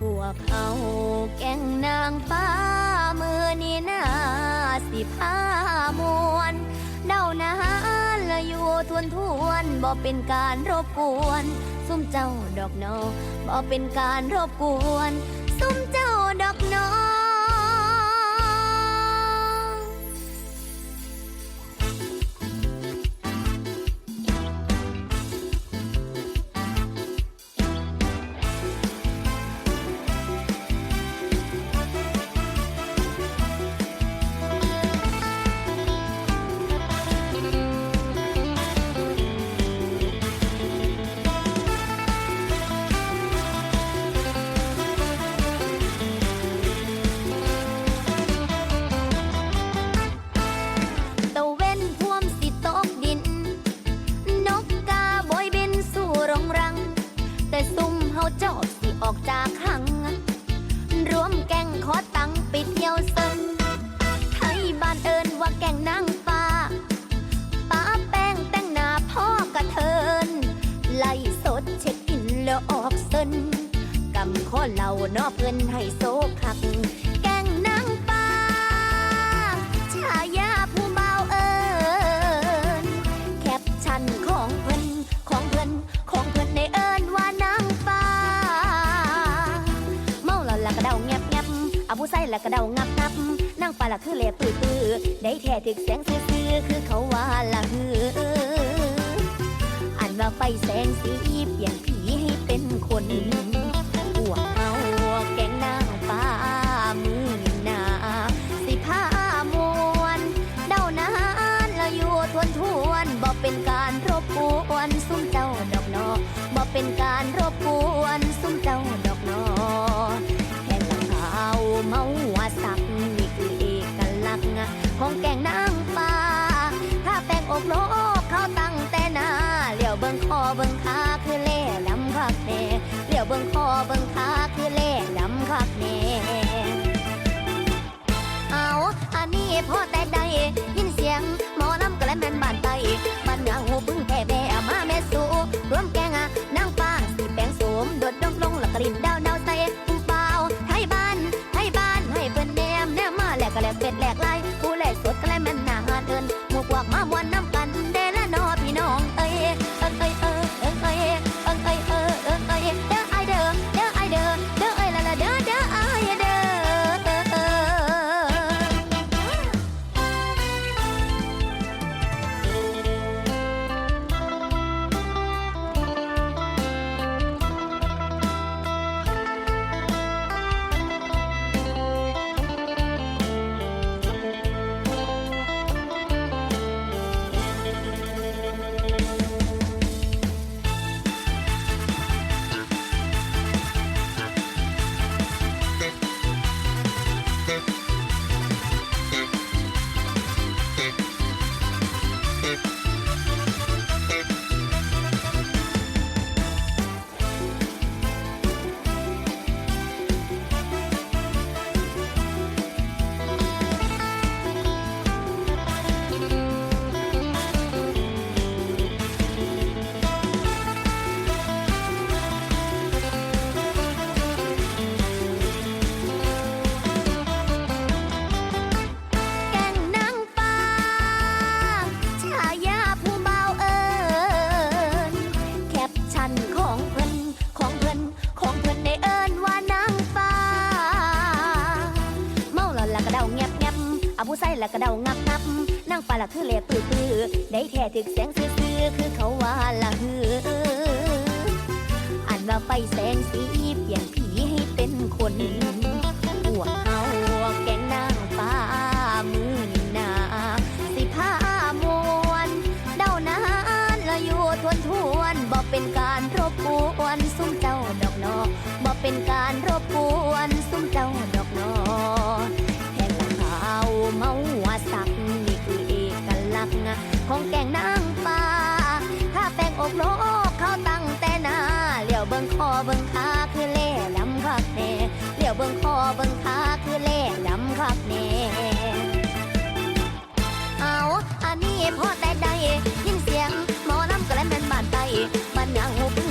พวกเขาแก่งนางฟ้ามือนี่นาสิพามวน เดานาละอยู่ทวนทวนบ่เป็นการรบกวน ซุ่มเจ้าดอกนอบ่เป็นการรบกวน ซุ่มเจ้า เซินกำข้อเหล่านอเพิ่นให้โซคัก แกงนางฟ้าชายาผู้เบาเอิญแคปชั่นของเพิ่นของเพิ่นของเพิ่นในเอิญว่านางฟ้า เมาแล้วละกระเดาแงบแงบอาผู้ใส่ละกระเดางับงับนางฟ้าละคือแหลปื้อปื้อได้แท้ถึกแสงซื่อๆคือเขาว่าละฮือ อันว่าไฟแสงสีเปลี่ยนผีให้เป็นคนพวกเอาแกงนางฟ้ามือนี่นาสิพามวนเด้านานแล้วอยู่ทวนทวนบ่เป็นการรบกวน ซุ้มเจ้าดอกนอบ่เป็นการรบกวนซุ้มเจ้า คอเบิ่งขาคือเล่ลำคักแน่เลี้ยวเบิ่งคอเบิ่งขาคือเล่ลำคักแน่เอาอันนี้พอ ผู้ใส่ละกระเดางับงับนางฟ้าละคือแหลปื้อปื้อได้แท้ถึกแสงซื่อๆคือเขาว่าละฮืออันว่าไฟแสงสีเปลี่ยนผีให้เป็นคนพวกเขาแกงนางฟ้ามือนี่นาสิพามวนเดานานแล้วอยู่ทวนทวนๆบ่เป็นการรบกวนซุ่มเจ้ ของแกงนางฟ้าถ้าแป้งอกโลกเขาตั้งแต่นาเหลียวเบิ้งคอเบิ้งขาคือเล่ลำคักแน่เหลียวเบิ้งคอเบิ้งขาคือเล่ลำคักแน่เอาอันนี้พอแต่ใดยินเสียงหมอลำกระแม่นบานไตมันยังหู